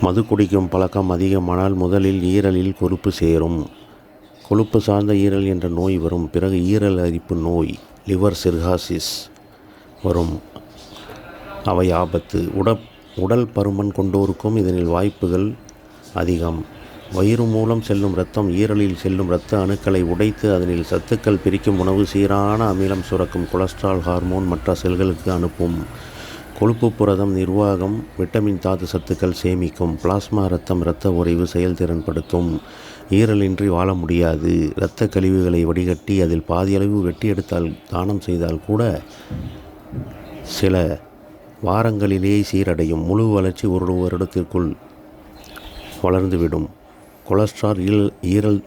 மது குடிக்கும் பழக்கம் அதிகமானால் முதலில் ஈரலில் கொழுப்பு சேரும். கொழுப்பு சார்ந்த ஈரல் என்ற நோய் வரும். பிறகு ஈரல் அரிப்பு நோய் லிவர் சிர்ஹாசிஸ் வரும். அவை ஆபத்து. உட உடல் பருமன் கொண்டோருக்கும் இதனில் வாய்ப்புகள் அதிகம். வயிறு மூலம் செல்லும் இரத்தம் ஈரலில் செல்லும் இரத்த அணுக்களை உடைத்து அதனில் சத்துக்கள் பிரிக்கும் உணவு சீரான அமிலம் சுரக்கும் கொலஸ்ட்ரால் ஹார்மோன் மற்ற செல்களுக்கு அனுப்பும். கொழுப்பு புரதம் நிர்வாகம் விட்டமின் தாது சத்துக்கள் சேமிக்கும் பிளாஸ்மா ரத்தம் இரத்த உறைவு செயல்திறன்படுத்தும். ஈரலின்றி வாழ முடியாது. இரத்த கழிவுகளை வடிகட்டி அதில் பாதியளவு வெட்டி எடுத்தால் தானம் செய்தால் கூட சில வாரங்களிலேயே சீரடையும். முழு வளர்ச்சி ஒரு வருடத்திற்குள் வளர்ந்துவிடும். கொலஸ்ட்ரால் ஈரல் ஈரல்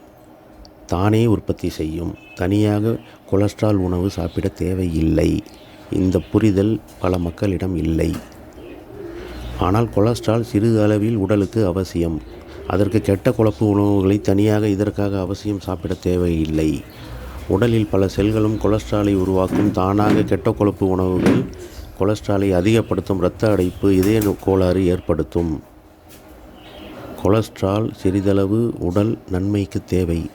தானே உற்பத்தி செய்யும். தனியாக கொலஸ்ட்ரால் உணவு சாப்பிட தேவையில்லை. இந்த புரிதல் பல மக்களிடம் இல்லை. ஆனால் கொலஸ்ட்ரால் சிறிது அளவில் உடலுக்கு அவசியம். அதற்கு கெட்ட குழப்பு உணவுகளை தனியாக இதற்காக அவசியம் சாப்பிட தேவையில்லை. உடலில் பல செல்களும் கொலஸ்ட்ராலை உருவாக்கும் தானாக கெட்ட கொழுப்பு உணவுகள் கொலஸ்ட்ராலை அதிகப்படுத்தும் இரத்த அடைப்பு இதய கோளாறு ஏற்படுத்தும். கொலஸ்ட்ரால் சிறிதளவு உடல் நன்மைக்கு தேவை.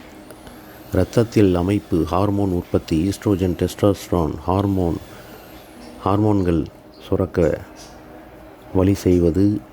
இரத்தத்தில் அமைப்பு ஹார்மோன் உற்பத்தி ஈஸ்ட்ரோஜன் டெஸ்டோஸ்ட்ரான் ஹார்மோன் ஹார்மோன்கள் சுரக்க வழி செய்வது